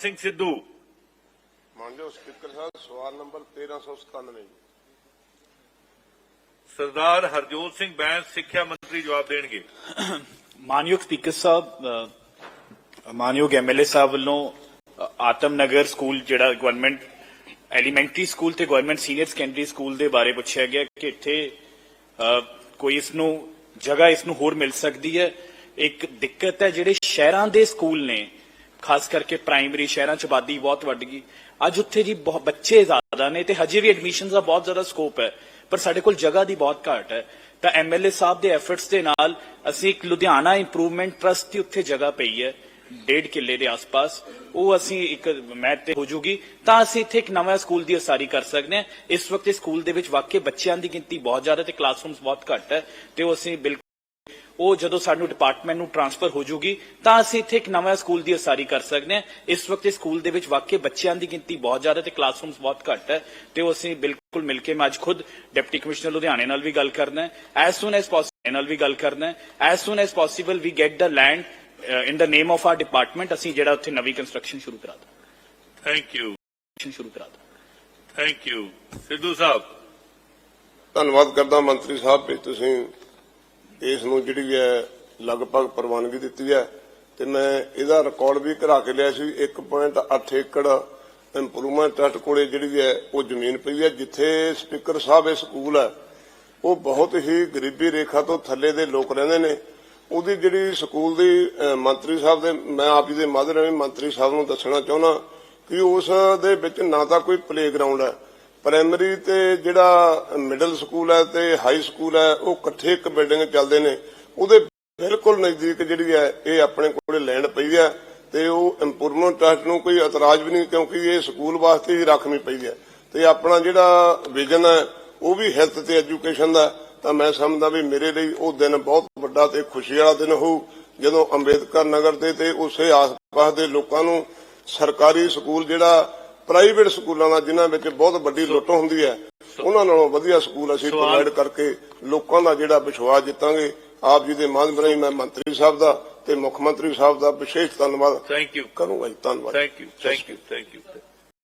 ਸਿੰਘ ਸਿੱਧੂ। ਮਾਨਯੋਗ ਸਪੀਕਰ ਸਾਹਿਬ ਸਵਾਲ ਨੰਬਰ 1397 ਜੀ ਸਰਦਾਰ ਹਰਜੋਤ ਸਿੰਘ ਬੈਂਸ ਸਿੱਖਿਆ ਮੰਤਰੀ ਜਵਾਬ ਦੇਣਗੇ। ਮਾਨਯੋਗ ਸਪੀਕਰ ਸਾਹਿਬ ਮਾਨਯੋਗ ਐਮਐਲਏ ਸਾਹਿਬ ਵੱਲੋਂ ਆਤਮ ਨਗਰ ਸਕੂਲ ਜਿਹੜਾ ਗਵਰਨਮੈਂਟ ਐਲੀਮੈਂਟਰੀ ਸਕੂਲ ਤੇ ਗਵਰਨਮੈਂਟ ਸੀਨੀਅਰ ਸੈਕੰਡਰੀ ਸਕੂਲ ਦੇ ਬਾਰੇ ਪੁੱਛਿਆ ਗਿਆ ਕਿ ਇੱਥੇ ਕੋਈ ਇਸ ਨੂੰ ਜਗ੍ਹਾ ਇਸ ਨੂੰ ਹੋਰ ਮਿਲ ਸਕਦੀ ਹੈ। ਇੱਕ ਦਿੱਕਤ ਹੈ ਜਿਹੜੇ ਸ਼ਹਿਰਾਂ ਦੇ ਸਕੂਲ ਨੇ ਖਾਸ ਕਰਕੇ ਪ੍ਰਾਇਮਰੀ ਸ਼ਹਿਰਾਂ ਚ ਆਬਾਦੀ ਬਹੁਤ ਵੱਧ ਗਈ। ਅੱਜ ਉੱਥੇ ਜੀ ਬਹੁਤ ਬੱਚੇ ਜ਼ਿਆਦਾ ਨੇ ਤੇ ਹਜੇ ਵੀ ਐਡਮਿਸ਼ਨਸ ਦਾ ਬਹੁਤ ਜ਼ਿਆਦਾ ਸਕੋਪ ਹੈ, ਪਰ ਸਾਡੇ ਕੋਲ ਜਗ੍ਹਾ ਦੀ ਬਹੁਤ ਘਾਟ ਹੈ। ਤਾਂ ਐਮਐਲਏ ਸਾਹਿਬ ਦੇ ਐਫਰਟਸ ਦੇ ਨਾਲ ਅਸੀਂ ਇੱਕ ਲੁਧਿਆਣਾ ਇੰਪਰੂਵਮੈਂਟ ਟਰਸਟ ਦੀ ਉੱਥੇ ਜਗ੍ਹਾ ਪਈ ਹੈ, ਡੇਢ ਕਿੱਲੇ ਦੇ ਆਸ-ਪਾਸ। ਉਹ ਅਸੀਂ ਇੱਕ ਮੈਟ ਤੇ ਹੋ ਜੂਗੀ। ਤਾਂ ਅਸੀਂ ਇੱਥੇ ਇੱਕ ਨਵਾਂ ਸਕੂਲ ਦੀ ਉਸਾਰੀ ਕਰ ਸਕਦੇ ਹਾਂ। ਇਸ ਵਕਤ ਇਸ ਸਕੂਲ ਦੇ ਵਿੱਚ ਵਾਕਈ ਬੱਚਿਆਂ ਦੀ ਗਿਣਤੀ ਬਹੁਤ ਜ਼ਿਆਦਾ ਤੇ ਕਲਾਸਰੂਮਸ ਬਹੁਤ ਘੱਟ ਹੈ। ਤੇ ਉਹ ਅਸੀਂ ਬਿਲਕੁਲ ਉਹ ਜਦੋਂ ਸਾਨੂੰ ਡਿਪਾਰਟਮੈਂਟ ਨੂੰ ਟ੍ਰਾਂਸਫਰ ਹੋ ਜੂਗੀ ਤਾਂ ਅਸੀਂ ਇੱਥੇ ਇੱਕ ਨਵਾਂ ਸਕੂਲ ਦੀ ਉਸਾਰੀ ਕਰ ਸਕਦੇ ਹਾਂ। ਇਸ ਵਕਤ ਇਸ ਸਕੂਲ ਦੇ ਵਿੱਚ ਵਾਕਈ ਬੱਚਿਆਂ ਦੀ ਗਿਣਤੀ ਬਹੁਤ ਜ਼ਿਆਦਾ ਤੇ ਕਲਾਸਰੂਮਸ ਬਹੁਤ ਘੱਟ ਹੈ ਤੇ ਉਹ ਅਸੀਂ ਬਿਲਕੁਲ ਮਿਲ ਕੇ ਮੈਂ ਅੱਜ ਖੁਦ ਡਿਪਟੀ ਕਮਿਸ਼ਨਰ ਲੁਧਿਆਣੇ ਨਾਲ ਵੀ ਗੱਲ ਕਰਨਾ ਹੈ। ਐਸ ਸੂਨ ਐਸ ਪੋਸੀਬਲ ਨਾਲ ਵੀ ਗੱਲ ਕਰਨਾ ਹੈ। As soon as possible we get the land in the name of our department ਅਸੀਂ ਜਿਹੜਾ ਉੱਥੇ ਨਵੀਂ ਕੰਸਟਰਕਸ਼ਨ ਸ਼ੁਰੂ ਕਰਾ ਦਾਂ ਥੈਂਕ ਯੂ ਸ਼ੁਰੂ ਕਰਾ ਦਾਂ ਥੈਂਕ ਯੂ ਸਿੱਧੂ ਸਾਹਿਬ। ਧੰਨਵਾਦ ਕਰਦਾ ਮੰਤਰੀ ਸਾਹਿਬ ਵੀ ਤੁਸੀਂ ਇਸ ਨੂੰ ਜਿਹੜੀ ਹੈ ਲਗਭਗ ਪ੍ਰਵਾਨਗੀ ਦਿੱਤੀ ਹੈ ਤੇ ਮੈਂ ਇਹਦਾ ਰਿਕਾਰਡ ਵੀ ਕਰਾ ਕੇ ਲਿਆ ਸੀ 1.8 ਏਕੜ ਇੰਪਰੂਵਮੈਂਟ ਟਰਸਟ ਕੋਲੇ ਜਿਹੜੀ ਹੈ, ਉਹ ਜ਼ਮੀਨ ਪਈ ਹੈ, ਜਿੱਥੇ ਸਪੀਕਰ ਸਾਹਿਬ ਇਹ ਸਕੂਲ ਹੈ, ਉਹ ਬਹੁਤ ਹੀ ਗਰੀਬੀ ਰੇਖਾ ਤੋਂ ਥੱਲੇ ਦੇ ਲੋਕ ਰਹਿੰਦੇ ਨੇ। ਉਹਦੀ ਜਿਹੜੀ ਸਕੂਲ ਦੀ ਮੰਤਰੀ ਸਾਹਿਬ ਦੇ, ਮੈਂ ਆਪ ਜੀ ਦੇ ਮਾਧਿਅਮ ਮੰਤਰੀ ਸਾਹਿਬ ਨੂੰ ਦੱਸਣਾ ਚਾਹੁੰਦਾ ਕਿ ਉਸ ਦੇ ਵਿੱਚ ਨਾ ਤਾਂ ਕੋਈ ਪਲੇਗਰਾਉਂਡ ਹੈ ਪ੍ਰਾਇਮਰੀ ਤੇ ਜਿਹੜਾ ਮਿਡਲ ਸਕੂਲ ਹੈ ਤੇ ਹਾਈ ਸਕੂਲ ਹੈ, ਉਹ ਇਕੱਠੇ ਇੱਕ ਬਿਲਡਿੰਗ ਚੱਲਦੇ ਨੇ। ਉਹਦੇ ਬਿਲਕੁਲ ਨਜ਼ਦੀਕ ਜਿਹੜੀ ਹੈ, ਇਹ ਆਪਣੇ ਕੋਲੇ ਲੈਂਡ ਪਈ ਹੈ ਤੇ ਉਹ ਇੰਪਰੂਵਮੈਂਟ ਟਰਸਟ ਨੂੰ ਕੋਈ ਇਤਰਾਜ਼ ਵੀ ਨਹੀਂ ਕਿਉਂਕਿ ਇਹ ਸਕੂਲ ਵਾਸਤੇ ਹੀ ਰੱਖਣੀ ਪਈ ਹੈ। ਤੇ ਆਪਣਾ ਜਿਹੜਾ ਵਿਜ਼ਨ ਹੈ, ਉਹ ਵੀ ਹੈਲਥ ਤੇ ਐਜੂਕੇਸ਼ਨ ਦਾ, ਤਾਂ ਮੈਂ ਸਮਝਦਾ ਵੀ ਮੇਰੇ ਲਈ ਉਹ ਦਿਨ ਬਹੁਤ ਵੱਡਾ ਤੇ ਖੁਸ਼ੀ ਵਾਲਾ ਦਿਨ ਹੋਊ। ਜਦੋਂ ਅੰਬੇਦਕਰ ਨਗਰ ਦੇ ਤੇ ਉਸੇ ਆਸ-ਪਾਸ ਦੇ ਲੋਕਾਂ ਨੂੰ ਸਰਕਾਰੀ ਸਕੂਲ ਜਿਹੜਾ ਪ੍ਰਾਈਵੇਟ ਸਕੂਲਾਂ ਦਾ ਜਿਨ੍ਹਾਂ ਵਿੱਚ ਬਹੁਤ ਵੱਡੀ ਲੁੱਟ ਹੁੰਦੀ ਹੈ ਉਹਨਾਂ ਨਾਲੋਂ ਵਧੀਆ ਸਕੂਲ ਅਸੀਂ ਪ੍ਰੋਵਾਈਡ ਕਰਕੇ ਲੋਕਾਂ ਦਾ ਜਿਹੜਾ ਵਿਸ਼ਵਾਸ ਜਿੱਤਾਂਗੇ ਆਪ ਜੀ ਦੇ ਮਾਧਿਅਮ ਰਾਹੀਂ ਮੈਂ ਮੰਤਰੀ ਸਾਹਿਬ ਦਾ ਤੇ ਮੁੱਖ ਮੰਤਰੀ ਸਾਹਿਬ ਦਾ ਵਿਸ਼ੇਸ਼ ਧੰਨਵਾਦ ਥੈਂਕ ਯੂ ਕਰੂੰਗਾ ਜੀ ਧੰਨਵਾਦ। Thank you thank you thank you